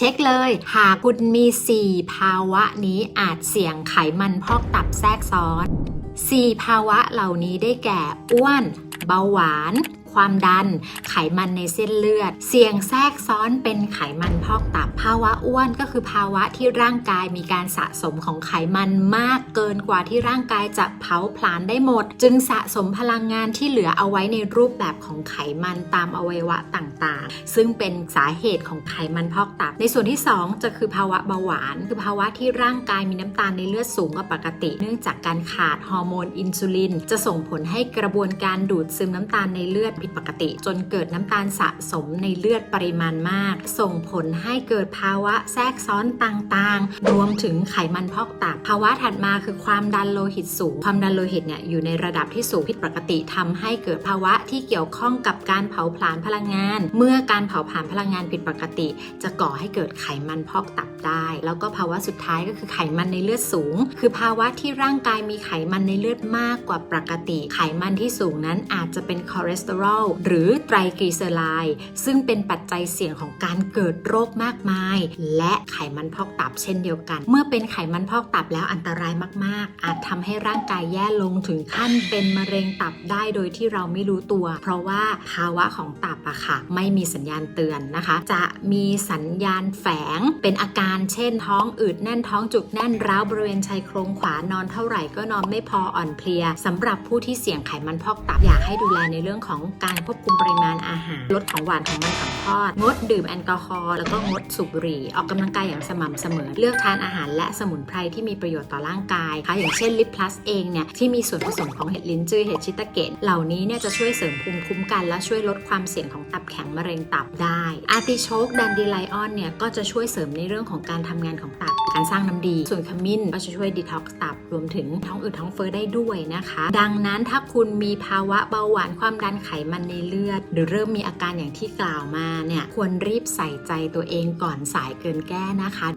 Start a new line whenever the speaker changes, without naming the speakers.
เช็คเลย หากคุณมี 4 ภาวะนี้อาจเสี่ยงไขมันพอกตับแทรกซ้อน 4 ภาวะเหล่านี้ได้แก่อ้วน เบาหวาน ความดัน ไขมันในเส้นเลือด เสี่ยงแทรกซ้อนเป็นไขมันพอกตับ ภาวะอ้วนก็คือภาวะที่ร่างกายมีการสะสมของไขมันมากเกินกว่าที่ร่างกายจะเผาผลาญได้หมด จึงสะสมพลังงานที่เหลือเอาไว้ในรูปแบบของไขมันตามอวัยวะต่างๆ ซึ่งเป็นสาเหตุของไขมันพอกตับ ในส่วนที่ 2 จะคือภาวะเบาหวาน คือภาวะที่ร่างกายมีน้ำตาลในเลือดสูงกว่าปกติ เนื่องจากการขาดฮอร์โมนอินซูลิน จะส่งผลให้กระบวนการดูดซึมน้ำตาลในเลือดผิดปกติ จนเกิดน้ำตาลสะสมในเลือดปริมาณมาก ส่งผลให้เกิดภาวะแทรกซ้อนต่างๆ รวมถึงไขมันพอกตับภาวะถัดมาคือความดันโลหิตสูง ความดันโลหิตเนี่ยอยู่ในระดับที่สูงผิดปกติทำให้เกิดภาวะที่เกี่ยวข้องกับการเผาผลาญพลังงาน เมื่อการเผาผลาญพลังงานผิดปกติ จะก่อให้เกิดไขมันพอกตับได้ แล้วก็ภาวะสุดท้ายก็คือไขมันในเลือดสูง คือภาวะที่ร่างกายมีไขมันในเลือดมากกว่าปกติ ไขมันที่สูงนั้นอาจจะเป็นคอเลสเตอรอลหรือไตรกลีเซอไรด์ซึ่งเป็นปัจจัยเสี่ยงของการเกิดโรคมากมาย และไขมันพอกตับเช่นเดียวกัน เมื่อเป็นไขมันพอกตับแล้วอันตรายมาก ๆ อาจทำให้ร่างกายแย่ลงถึงขั้นเป็นมะเร็งตับได้โดยที่เราไม่รู้ตัว เพราะว่าภาวะของตับอะค่ะ ไม่มีสัญญาณเตือนนะคะ จะมีสัญญาณแฝงเป็นอาการเช่นท้องอืดแน่นท้องจุกแน่นร้าวบริเวณชายโครงขวานอนเท่าไหร่ก็นอนไม่พออ่อนเพลียสำหรับผู้ที่เสี่ยงไขมันพอกตับอยากให้ดูแลในเรื่องของการควบคุมปริมาณอาหาร ลดของหวานของมันสังทอด งดดื่มแอลกอฮอล์แล้วก็งดสูบบุหรี่ ออกกำลังกายอย่างสม่ำเสมอ เลือกทานอาหารและสมุนไพรที่มีประโยชน์ต่อร่างกายค่ะอย่างเช่นลิปพลัสเองเนี่ยที่มีส่วนผสมของเห็ดลิ้นจือเห็ดชิตาเกตเหล่านี้เนี่ยจะช่วยเสริมภูมิคุ้มกัน และช่วยลดความเสี่ยงของตับแข็งมะเร็งตับได้อาร์ติโชกดันดีไลออนเนี่ยก็จะช่วยเสริมในเรื่องของการทำงานของตับการสร้างน้ำดี ส่วนขมิ้นก็จะช่วยดีท็อกซ์ตับรวมถึงท้องอืดท้องเฟ้อได้ด้วยนะคะ ดังนั้นถ้าคุณมีภาวะเบาหวานความดันไขมันในเลือด หรือเริ่มมีอาการอย่างที่กล่าวมาเนี่ยควรรีบใส่ใจตัวเองก่อนสายเกินแก้นะคะ